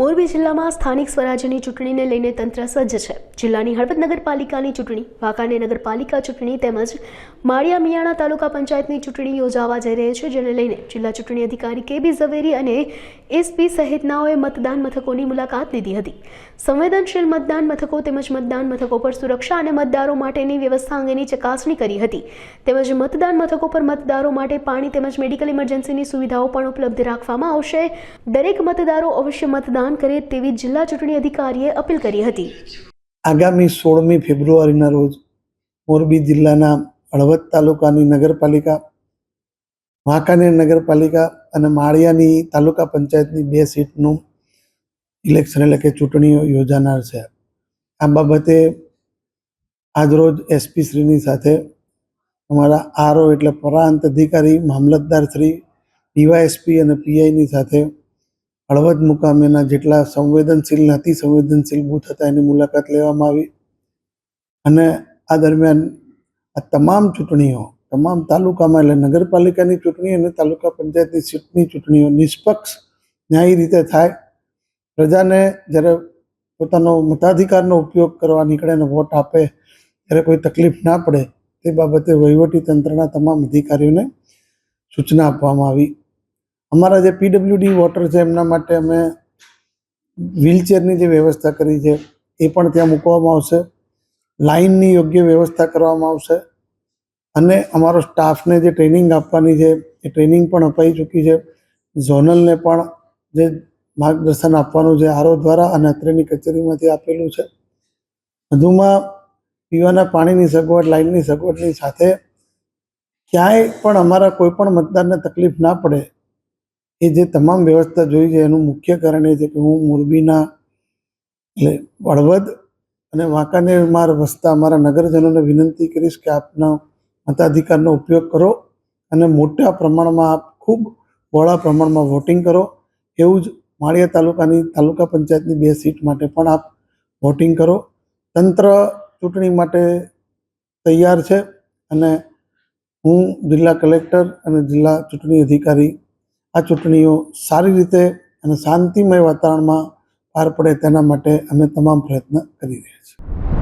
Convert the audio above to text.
મોરબી જિલ્લામાં સ્થાનિક સ્વરાજ્યની ચૂંટણીને લઈને તંત્ર સજ્જ છે. જિલ્લાની હળવદ નગરપાલિકાની ચૂંટણી, વાંકાનેર નગરપાલિકા ચૂંટણી તેમજ માળિયા મિયાણા તાલુકા પંચાયતની ચૂંટણી યોજાવા જઈ રહી છે, જેને લઈને જિલ્લા ચૂંટણી અધિકારી કેબી ઝવેરી અને એસપી સહિતનાઓએ મતદાન મથકોની મુલાકાત લીધી હતી. સંવેદનશીલ મતદાન મથકો તેમજ મતદાન મથકો પર સુરક્ષા અને મતદારો માટેની વ્યવસ્થા અંગેની ચકાસણી કરી હતી. તેમજ મતદાન મથકો પર મતદારો માટે પાણી તેમજ મેડિકલ ઇમરજન્સીની સુવિધાઓ પણ ઉપલબ્ધ રાખવામાં આવશે. દરેક મતદારો અવશ્ય મતદાન કરે તેવી જિલ્લા ચૂંટણી અધિકારીએ અપીલ કરી હતી. આગામી સોળમી ફેબ્રુઆરીના રોજ મોરબી જિલ્લાના હળવદ તાલુકાની નગરપાલિકા, વાંકાનેર નગરપાલિકા અને માળિયાની તાલુકા પંચાયતની બે સીટનું ઇલેક્શન એટલે કે ચૂંટણીઓ યોજાનાર છે. આ બાબતે આજરોજ એસપી શ્રીની સાથે અમારા આરઓ એટલે પ્રાંત અધિકારી, મામલતદાર શ્રી, ડીવાયએસપી અને પીઆઈની સાથે હળવદ મુકામેના જેટલા સંવેદનશીલ ને અતિ સંવેદનશીલ બૂથ હતા એની મુલાકાત લેવામાં આવી. અને આ દરમિયાન આ તમામ ચૂંટણીઓ, તમામ તાલુકામાં એટલે નગરપાલિકાની ચૂંટણી અને તાલુકા પંચાયતની સીટની ચૂંટણીઓ નિષ્પક્ષ ન્યાયી રીતે થાય. પ્રજાને જ્યારે પોતાનો મતાધિકારનો ઉપયોગ કરવા નીકળે અને વોટ આપે ત્યારે કોઈ તકલીફ ના પડે, તે બાબતે વહીવટી તંત્રના તમામ અધિકારીઓને સૂચના આપવામાં આવી. અમારા જે પીડબ્લ્યુડી વોટર છે, એમના માટે અમે વ્હીલચેરની જે વ્યવસ્થા કરી છે, એ પણ ત્યાં મૂકવામાં આવશે. લાઇનની યોગ્ય વ્યવસ્થા કરવામાં આવશે. અને અમારો સ્ટાફને જે ટ્રેનિંગ આપવાની છે, એ ટ્રેનિંગ પણ અપાઈ ચૂકી છે. ઝોનલને પણ જે માર્ગદર્શન આપવાનું છે, આરઓ દ્વારા અને અત્રેની કચેરીમાંથી આપેલું છે. વધુમાં પીવાના પાણીની સગવડ, લાઇનની સગવડની સાથે ક્યાંય પણ અમારા કોઈ પણ મતદારને તકલીફ ના પડે એ જે તમામ વ્યવસ્થા જોઈ છે, એનું મુખ્ય કારણ એ છે કે હું મોરબીના, એટલે હળવદ અને વાંકાનેરમાં વસતા અમારા નગરજનોને વિનંતી કરીશ કે આપના મતાધિકારનો ઉપયોગ કરો અને મોટા પ્રમાણમાં આપ ખૂબ બહોળા પ્રમાણમાં વોટિંગ કરો. એવું જ માળિયા તાલુકાની તાલુકા પંચાયતની બે સીટ માટે પણ આપ વોટિંગ કરો. તંત્ર ચૂંટણી માટે તૈયાર છે અને હું જિલ્લા કલેક્ટર અને જિલ્લા ચૂંટણી અધિકારી આ ચૂંટણીઓ સારી રીતે અને શાંતિમય વાતાવરણમાં પાર પડે તેના માટે અમે તમામ પ્રયત્ન કરી રહ્યા છીએ.